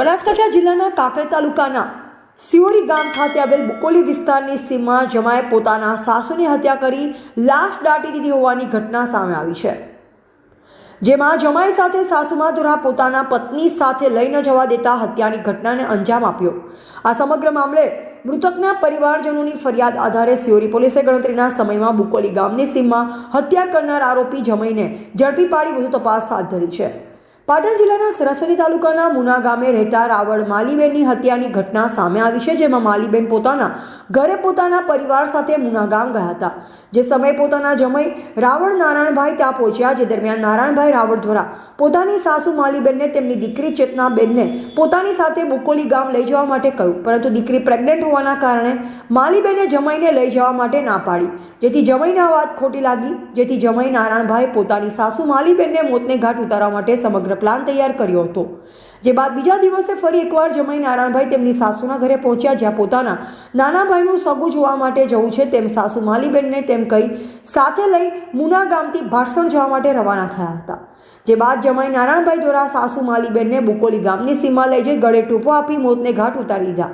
બનાસકાંઠા જિલ્લાના કાંકરે તાલુકાના સિયોરી ગામ ખાતે આવેલ બુકોલી વિસ્તારની સીમમાં જમાએ પોતાના સાસુની હત્યા કરી લાશ દાટી દીધી હોવાની ઘટના સામે આવી છે. જેમાં જમાઈ સાથે સાસુમાં દ્વારા પોતાના પત્ની સાથે લઈ ન જવા દેતા હત્યાની ઘટનાને અંજામ આપ્યો. આ સમગ્ર મામલે મૃતકના પરિવારજનોની ફરિયાદ આધારે સિયોરી પોલીસે ગણતરીના સમયમાં બુકોલી ગામની સીમમાં હત્યા કરનાર આરોપી જમઈને ઝડપી પાડી વધુ તપાસ હાથ ધરી છે. પાટણ જિલ્લાના સરસ્વતી તાલુકાના મુના ગામે રહેતા રાવળ માલીબેનની હત્યાની ઘટના સામે આવી છે, જેમાં માલીબેન પોતાના ઘરે પોતાના પરિવાર સાથે મુના ગામ ગયા હતા. જે સમયે પોતાના જમઈ રાવળ નારાયણભાઈ ત્યાં પહોંચ્યા, જે દરમિયાન નારાયણભાઈ રાવળ દ્વારા પોતાની સાસુ માલીબેનને તેમની દીકરી ચેતનાબેનને પોતાની સાથે બુકોલી ગામ લઈ જવા માટે કહ્યું. પરંતુ દીકરી પ્રેગ્નેન્ટ હોવાના કારણે માલીબેને જમાઈને લઈ જવા માટે ના પાડી. જેથી જમાઈને આ વાત ખોટી લાગી. જેથી જમાઈ નારાયણભાઈ પોતાની સાસુ માલીબેનને મોતને ઘાટ ઉતારવા માટે સમગ્ર પ્લાન તૈયાર કર્યો હતો. જે બાદ બીજા દિવસે ફરી એકવાર જમાઈ નારાયણભાઈ તેમની સાસુના ઘરે પહોંચ્યા, જ્યાં પોતાના નાના ભાઈનું સગું જોવા માટે જવું છે. તેમ સાસુ માલીબેનને તેમ કહી સાથે લઈ મુના ગામથી ભાટસણ જવા માટે રવાના થયા હતા. જે બાદ જમાઈ નારાયણભાઈ દ્વારા સાસુ માલીબેનને બુકોલી ગામની સીમા લઈ જઈ ગળે ટૂંપો આપી મોતને ઘાટ ઉતારી દીધા.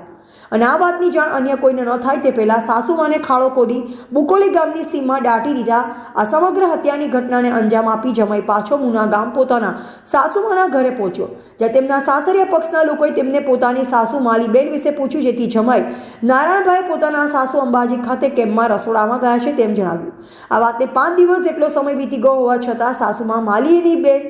અને આ વાતની જાણ અન્ય કોઈને ન થાય તે પહેલાં સાસુમાને ખાડો કોદી બુકોલી ગામની સીમમાં દાટી દીધા. આ સમગ્ર હત્યાની ઘટનાને અંજામ આપી જમાઈ પાછો મુના ગામ પોતાના સાસુમાના ઘરે પહોંચ્યો. જ્યાં તેમના સાસરિયા પક્ષના લોકોએ તેમને પોતાની સાસુ માલીબેન વિશે પૂછ્યું, જેથી જમાઈ નારાયણભાઈ પોતાના સાસુ અંબાજી ખાતે કેમ્પમાં રસોડામાં ગયા છે તેમ જણાવ્યું. આ વાતને પાંચ દિવસ જેટલો સમય વીતી ગયો હોવા છતાં સાસુમાં માલીની બેન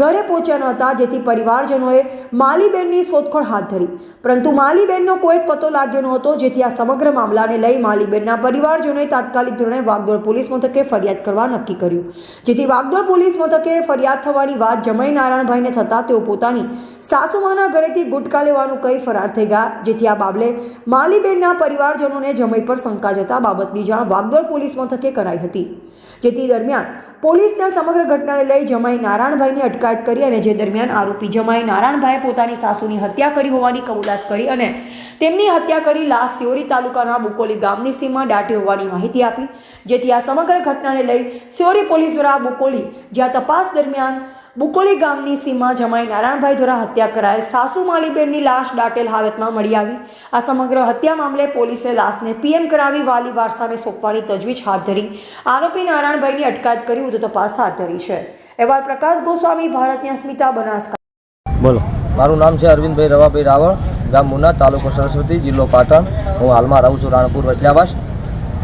ઘરે પહોંચ્યા ન હતા, જેથી પરિવારજનોએ માલીબેનની શોધખોળ હાથ ધરી. પરંતુ માલીબેનનો કોઈ પતો લાગ્યો ન હતો જેથી આ સમગ્ર મામલાને લઈ માલીબેનના પરિવારજનોએ તાત્કાલિક ધોરણે વાગદોડ પોલીસ મથકે ફરિયાદ કરવા નક્કી કર્યું. જેથી વાગદોડ પોલીસ મથકે ફરિયાદ થવાની વાત જમય નારાયણભાઈને થતાં તેઓ પોતાની સાસુમાના ઘરેથી ગુટકા લેવાનું કહી ફરાર થઈ ગયા, જેથી આ બાબલે માલીબેનના પરિવારજનોને જમય પર શંકા જતા બાબતની જાણ વાગદોડ પોલીસ મથકે કરાઈ હતી. જેથી દરમિયાન પોલીસને સમગ્ર ઘટનાને લઈ જમાઈ નારાયણભાઈની અટકાયત કરી અને જે દરમિયાન આરોપી જમાઈ નારાયણભાઈએ પોતાની સાસુની હત્યા કરી હોવાની કબૂલાત કરી અને તેમની હત્યા કરી લાશ સિયોરી તાલુકાના બુકોલી ગામની સીમમાં દાટી હોવાની માહિતી આપી. જેથી આ સમગ્ર ઘટનાને લઈ સિયોરી પોલીસ દ્વારા બુકોલી જ્યાં તપાસ દરમિયાન બુકોલી ગામની સીમા જમાઈ નારાયણભાઈ દ્વારા હત્યા કરાયેલ સાસુ માલીબેનની લાશ દાટેલ હાલતમાં મળી આવી. આ સમગ્ર હત્યા મામલે પોલીસે લાશને પીએમ કરાવી વાલી વારસાને સોંપવાની તજવીજ હાથ ધરી. આરોપી નારાયણભાઈની અટકાયત કરી વધુ તપાસ હાથ ધરી છે. એવા પ્રકાશ ગોસ્વામી ભારતની અસ્મિતા બનાસકાંઠા. બોલો. મારું નામ છે અરવિંદભાઈ રવાભાઈ રાવળ ગામ મુના તાલુકો સરસ્વતી જિલ્લો પાટણ. હું હાલમાં રહું છું રાણપુર વચલાવાસ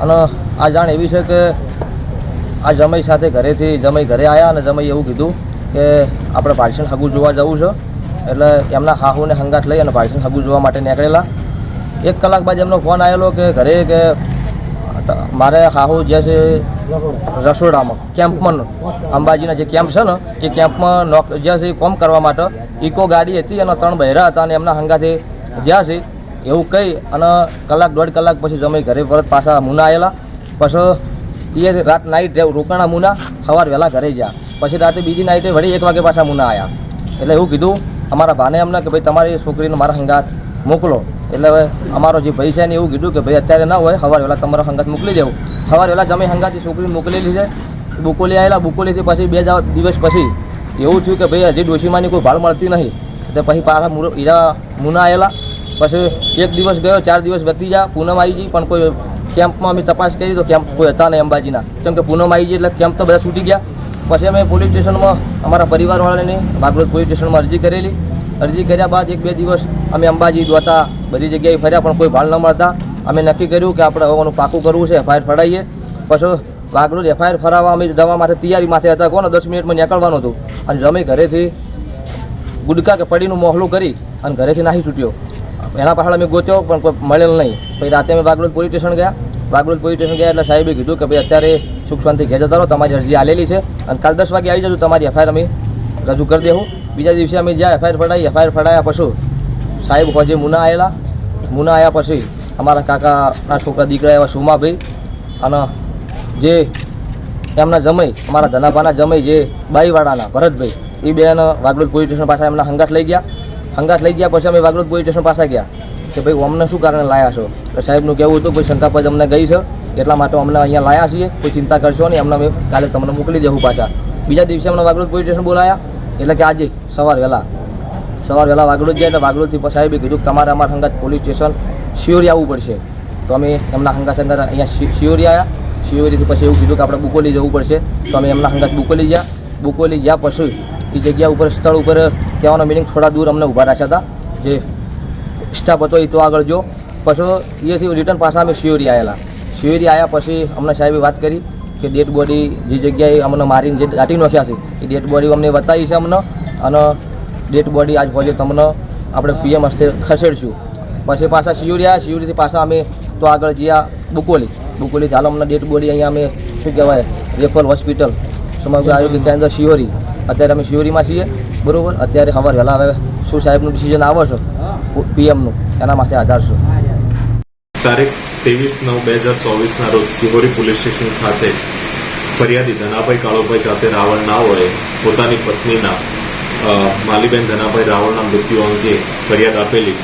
અને આ જાણ એવી છે કે આ જમાઈ સાથે ઘરેથી જમાઈ ઘરે આવ્યા અને જમાઈ એવું કીધું કે આપણે પાર્સલ હગું જોવા જવું છે. એટલે એમના હાહુને હંગાટ લઈ અને પાર્સલ હગું જોવા માટે નીકળેલા. એક કલાક બાદ એમનો ફોન આવેલો કે ઘરે કે મારે હાહુ જે છે રસોડામાં, કેમ્પમાં અંબાજીના જે કેમ્પ છે ને, એ કેમ્પમાં નોક, જે છે કોમ કરવા માટે ઇકો ગાડી હતી અને ત્રણ બહેરા હતા અને એમના હંગાથી જ્યાં છે એવું કહી અને કલાક દોઢ કલાક પછી જમે ઘરે પરત પાછા મુના આવેલા. પછી એ રાત નાઈટ રોકાણા મુના સવાર વહેલા ઘરે ગયા. પછી રાતે બીજી નાઈટે વળી એક વાગે પાછા મુના આવ્યા એટલે એવું કીધું, અમારા ભાને અમને કે ભાઈ તમારી છોકરીને મારા સંગાત મોકલો. એટલે હવે અમારો જે ભાઈ છે ને એવું કીધું કે ભાઈ અત્યારે ના હોય સવારે વહેલા તમારો સંગાત મોકલી દેવું. સવારે વહેલા જમી સંગાતી છોકરી મોકલેલી છે. બુકોલી આવેલા બુકોલીથી પછી બે દિવસ પછી એવું થયું કે ભાઈ હજી ડોશીમાંની કોઈ ભાળ મળતી નહીં. એટલે પછી પાછા મુર- ઈરા મુના આવેલા પછી એક દિવસ ગયો, ચાર દિવસ વધતી જા પૂનમ આવી ગઈ, પણ કોઈ કેમ્પમાં અમે તપાસ કરી તો કેમ્પ કોઈ હતા નહીં અંબાજીના. કેમ કે પૂનમ આવી ગઈ એટલે કેમ્પ તો બધા છૂટી ગયા. પછી અમે પોલીસ સ્ટેશનમાં અમારા પરિવારવાળાને બાગરોજ પોલીસ સ્ટેશનમાં અરજી કરેલી. અરજી કર્યા બાદ એક બે દિવસ અમે અંબાજી દ્વારા બધી જગ્યાએ ફર્યા, પણ કોઈ ભાળ ન મળતા. અમે નક્કી કર્યું કે આપણે હવાનું પાકું કરવું છે એફઆઈઆર ફરાઈએ પછી વાગરોજ એફઆઈઆર ફરાવવા અમે દવા માટે તૈયારી માથે હતા. કોને દસ મિનિટમાં નીકળવાનું હતું? અને અમે ઘરેથી ગુડકા કે પડીનું મોહલું કરી અને ઘરેથી નાહી છૂટ્યો. એના પાછળ અમે ગોત્યો, પણ કોઈ મળેલ નહીં. પછી રાતે અમે બાગરોજ પોલીસ સ્ટેશન ગયા. બાગરોજ પોલીસ સ્ટેશન ગયા એટલે સાહેબે કીધું કે ભાઈ અત્યારે સુખ શાંતિ ઘેર જતા રહો, તમારી અરજી આલેલી છે. અને કાલ દસ વાગે આવી જજો, તમારી એફઆઈઆર અમે રજૂ કરી દેવું બીજા દિવસે અમે જ્યાં એફઆઈઆર ફડાવી એફઆઈઆર ફડાયા પછી સાહેબ હોજે મુના આવેલા મુના આવ્યા પછી અમારા કાકાના છોકરા દીકરા એવા સુમાભાઈ અને જે એમના જમઈ, અમારા ધનાભાના જમઈ જે બાઈવાડાના ભરતભાઈ, એ બેન વાગલોદ પોલીસ સ્ટેશન પાસે એમના હંગાટ લઈ ગયા. હંગાટ લઈ ગયા પછી અમે વાગલોદ પોલીસ સ્ટેશન પાસે ગયા. કે ભાઈ, અમને શું કારણે લાયા છો? તો સાહેબનું કહેવું હતું, કોઈ શંકાપદ અમને ગઈ છે? એટલા માટે અમને અહીંયા લાયા છીએ. કોઈ ચિંતા કરશો નહીં. અમને અમે કાલે તમને મોકલી દેવું પાછા. બીજા દિવસે અમને વાગડોદ પોલીસ સ્ટેશન બોલાયા. એટલે કે આજે, સવાર વહેલા. સવાર વહેલા વાગડોદ જાય તો વાગડોદથી સાહેબે કીધું તમારે અમારા સંગાત પોલીસ સ્ટેશન શિયોરી આવવું પડશે. તો અમે એમના સંગાત સંગાત અહીંયા શિયોરી આવ્યા શિયોરીથી પછી એવું કીધું કે, આપણે બુકોલી જવું પડશે. તો અમે એમના હંગાત બુકોલી ગયા. બુકોલી ગયા પછી એ જગ્યા ઉપર, સ્થળ ઉપર કહેવાનો મિનિંગ થોડા દૂર અમને ઊભા રાખ્યા હતા. જે સ્ટાફ હતો એ તો આગળ જો. પછી એથી રિટર્ન પાછા અમે શિયોરી આવેલા શિયોરી આવ્યા પછી અમને સાહેબે વાત કરી કે ડેડ બોડી જે જગ્યાએ અમને મારીને જે દાટી નાખ્યા છે, એ ડેડ બોડી અમને બતાવી છે અમને અને ડેડ બોડી આજ પહોંચે તમને આપણે પીએમ હસ્તે ખસેડશું. પછી પાછા શિયોરી આવ્યા શિયોરીથી પાછા અમે તો આગળ ગયા બુકોલી. બુકોલી ચાલો અમને ડેડ બોડી અહીંયા અમે શું કહેવાય રેફર હોસ્પિટલ સમગ્ર આરોગ્ય કેન્દ્ર શિયોરી. અત્યારે અમે શિયોરીમાં છીએ. બરોબર? અત્યારે ખબર વહેલા હવે શું સાહેબનું ડિસિઝન આવે પીએમનું, એના માટે આધાર છે. તારીખ ત્રેવીસ નવ બે હજાર ચોવીસના રોજ સિહોરી પોલીસ સ્ટેશન ખાતે ફરિયાદી ધનાભાઈ કાળોભાઈ જાતે રાવળ હોય પોતાની પત્નીના માલીબેન ધનાભાઈ રાવળના મૃત્યુ અંગે ફરિયાદ આપેલી,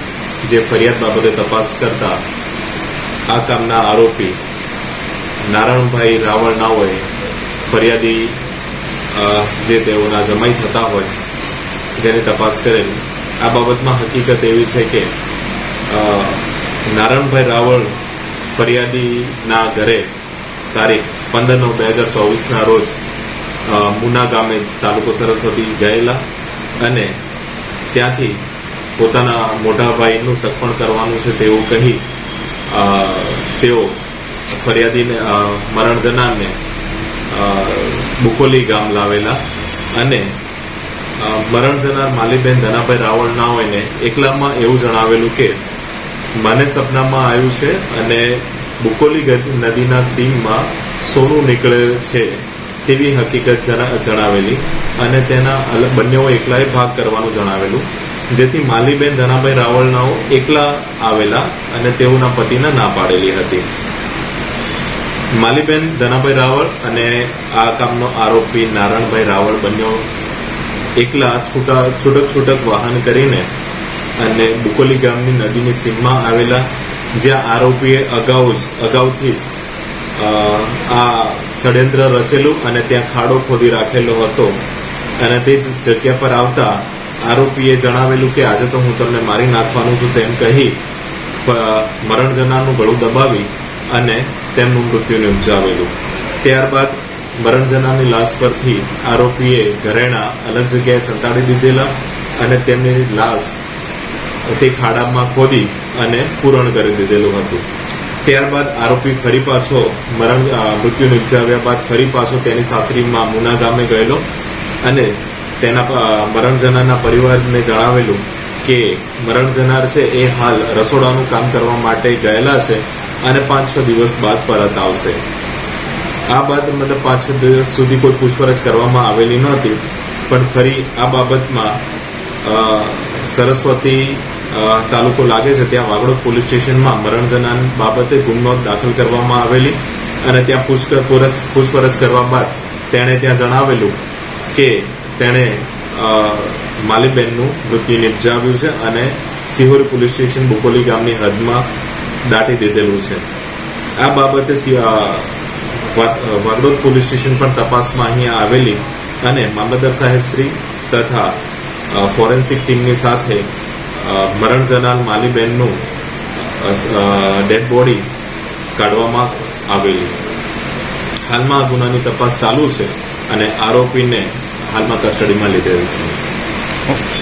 જે ફરિયાદ બાબતે તપાસ કરતા આ કામના આરોપી નારાયણભાઈ રાવળ ના હોય ફરિયાદી જે તેઓના જમાઈ થતા હોય, જેની તપાસ કરેલી. આ બાબતમાં હકીકત એવી છે કે નારાયણભાઈ રાવળ ફરિયાદીના ઘરે તારીખ પંદર નવ બે હજાર ચોવીસના રોજ મુના ગામે તાલુકો સરસ્વતી ગયેલા અને ત્યાંથી પોતાના મોટા ભાઈનું કરવાનું છે તેવું કહી તેઓ ફરિયાદીને મરણજનાને બુકોલી ગામ લાવેલા અને મરણ જનાર માલીબેન ધનાભાઈ રાવળ ના હોયને એકલામાં એવું જણાવેલું કે, મને સપનામાં આવ્યું છે અને બુકોલી નદીના સીમમાં સોનું નીકળે છે તેવી હકીકત જણા- જણાવેલી અને તેના બંનેઓ એકલાએ ભાગ કરવાનું જણાવેલું, જેથી માલીબેન ધનાભાઈ રાવળનાઓ એકલા આવેલા અને તેઓના પતિને ના પાડેલી હતી. માલીબેન ધનાભાઈ રાવળ અને આ કામનો આરોપી નારાયણભાઈ રાવળ બંનેઓ એકલા છૂટા છૂટક છૂટક વાહન કરીને અને બુકોલી ગામની નદીની સીમમાં આવેલા જ્યાં આરોપીએ અગાઉ જ અગાઉથી જ આ ષડયંત્ર રચેલું અને ત્યાં ખાડો ખોદી રાખેલો હતો. અને તે જ જગ્યા પર આવતા આરોપીએ જણાવેલું કે આજે તો હું તમને મારી નાખવાનું છું તેમ કહી, પ- મરણ જનારનું ગળું દબાવી અને તેમનું મૃત્યુ નિપજાવેલું ત્યારબાદ મરણ જનારની લાશ પરથી આરોપીએ ઘરેણા અલગ જગ્યાએ સંતાડી દીધેલા અને તેમની લાશ તે ખાડામાં ખોદી અને પૂરણ કરી દીધેલું હતું. ત્યારબાદ આરોપી ફરી પાછો મરણ મૃત્યુ નિપજાવ્યા બાદ ફરી પાછો તેની સાસરીમાં મુના ગામે ગયેલો અને તેના મરણ જનારના પરિવારને જણાવેલું કે મરણ જનાર છે એ હાલ રસોડાનું કામ કરવા માટે ગયેલા છે અને પાંચ છ દિવસ બાદ પરત આવશે. આ બાદ મતલબ પાંચ દિવસ સુધી કોઈ પૂછપરછ કરવામાં આવેલી નહોતી, પણ ફરી આ બાબતમાં સરસ્વતી તાલુકો લાગે છે ત્યાં વાગડોદ પોલીસ સ્ટેશનમાં મરણ જનાર બાબતે ગુનો દાખલ કરવામાં આવેલી અને ત્યાં પૂછ- પૂરછ- પૂછપરછ કરવા બાદ તેણે ત્યાં જણાવેલું કે તેણે માલીબેનનું મૃત્યુ નિપજાવ્યું છે અને સિહોર પોલીસ સ્ટેશન બુકોલી ગામની હદમાં દાટી દીધેલું છે. આ બાબતે વાગડોદ પોલીસ સ્ટેશન પણ તપાસમાં અહીંયા આવેલી અને મામલતદાર સાહેબ શ્રી તથા ફોરેન્સિક ટીમની સાથે મરણ જનાર માલીબેનનું ડેડ બોડી કાઢવામાં આવેલી. હાલમાં આ ગુનાની તપાસ ચાલુ છે અને આરોપીને હાલમાં કસ્ટડીમાં લીધેલ છે.